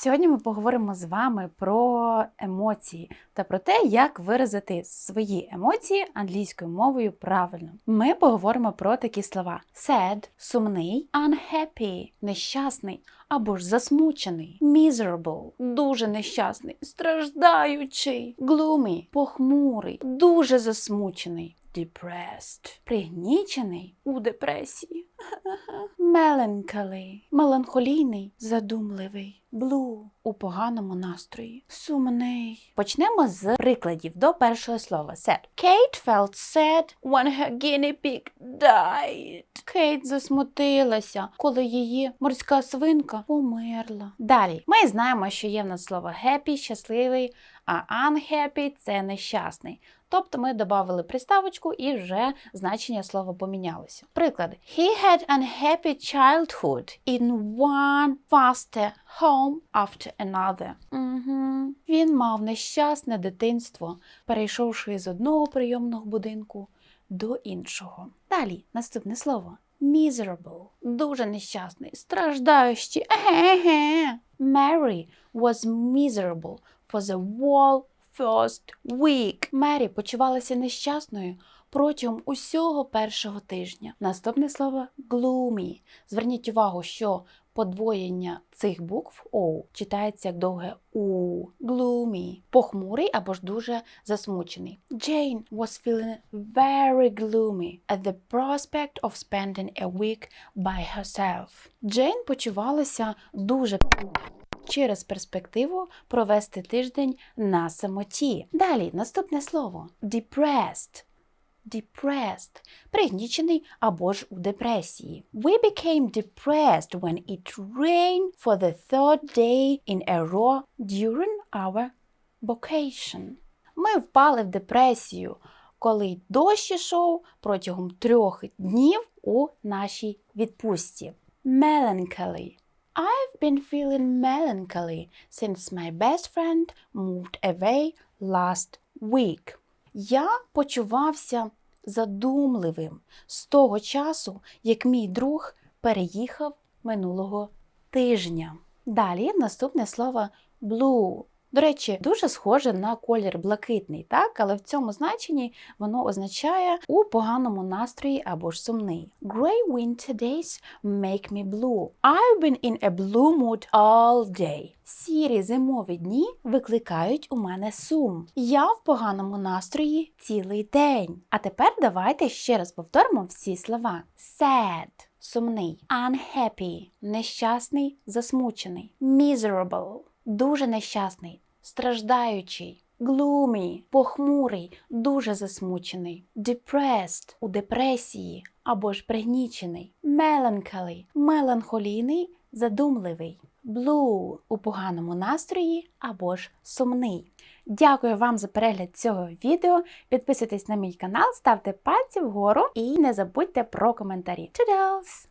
Сьогодні ми поговоримо з вами про емоції та про те, як виразити свої емоції англійською мовою правильно. Ми поговоримо про такі слова: sad – сумний, unhappy – нещасний або ж засмучений, miserable – дуже нещасний, страждаючий, gloomy – похмурий, дуже засмучений. Depressed – пригнічений у депресії. Melancholy – меланхолійний, задумливий. Blue – у поганому настрої. Сумний. Почнемо з прикладів до першого слова. Sad. Kate felt sad when her guinea pig died. Кейт засмутилася, коли її морська свинка померла. Далі ми знаємо, що є в нас слово happy – щасливий, а unhappy – це нещасний. Тобто ми додали приставочку і вже значення слова помінялося. Приклад. He had unhappy childhood in one foster home after another. Угу. Він мав нещасне дитинство, перейшовши з одного прийомного будинку до іншого. Далі наступне слово. Miserable. Дуже нещасний, страждаючий. Mary was miserable for the whole first week. Мері почувалася нещасною протягом усього першого тижня. Наступне слово gloomy. Зверніть увагу, що подвоєння цих букв O читається як довге У. Gloomy. Похмурий або ж дуже засмучений. Jane was feeling very gloomy at the prospect of spending a week by herself. Джейн почувалася дуже через перспективу провести тиждень на самоті. Далі наступне слово depressed. Depressed – пригнічений або ж у депресії. We became depressed when it rained for the third day in a row during our vacation. Ми впали в депресію, коли дощ ішов протягом трьох днів у нашій відпустці. Melancholy I've been feeling melancholy since my best friend moved away last week. Я почувався задумливим з того часу, як мій друг переїхав минулого тижня. Далі наступне слово blue. До речі, дуже схоже на колір блакитний, так? але в цьому значенні воно означає у поганому настрої або ж сумний. Grey winter days make me blue. I've been in a blue mood all day. Сірі зимові дні викликають у мене сум. Я в поганому настрої цілий день. А тепер давайте ще раз повторимо всі слова: sad – сумний, unhappy – нещасний, засмучений, miserable – дуже нещасний, страждаючий, gloomy – похмурий, дуже засмучений, depressed – у депресії або ж пригнічений, melancholy – меланхолійний, задумливий, blue – у поганому настрої або ж сумний. Дякую вам за перегляд цього відео. Підписуйтесь на мій канал, ставте пальці вгору і не забудьте про коментарі. Toodles!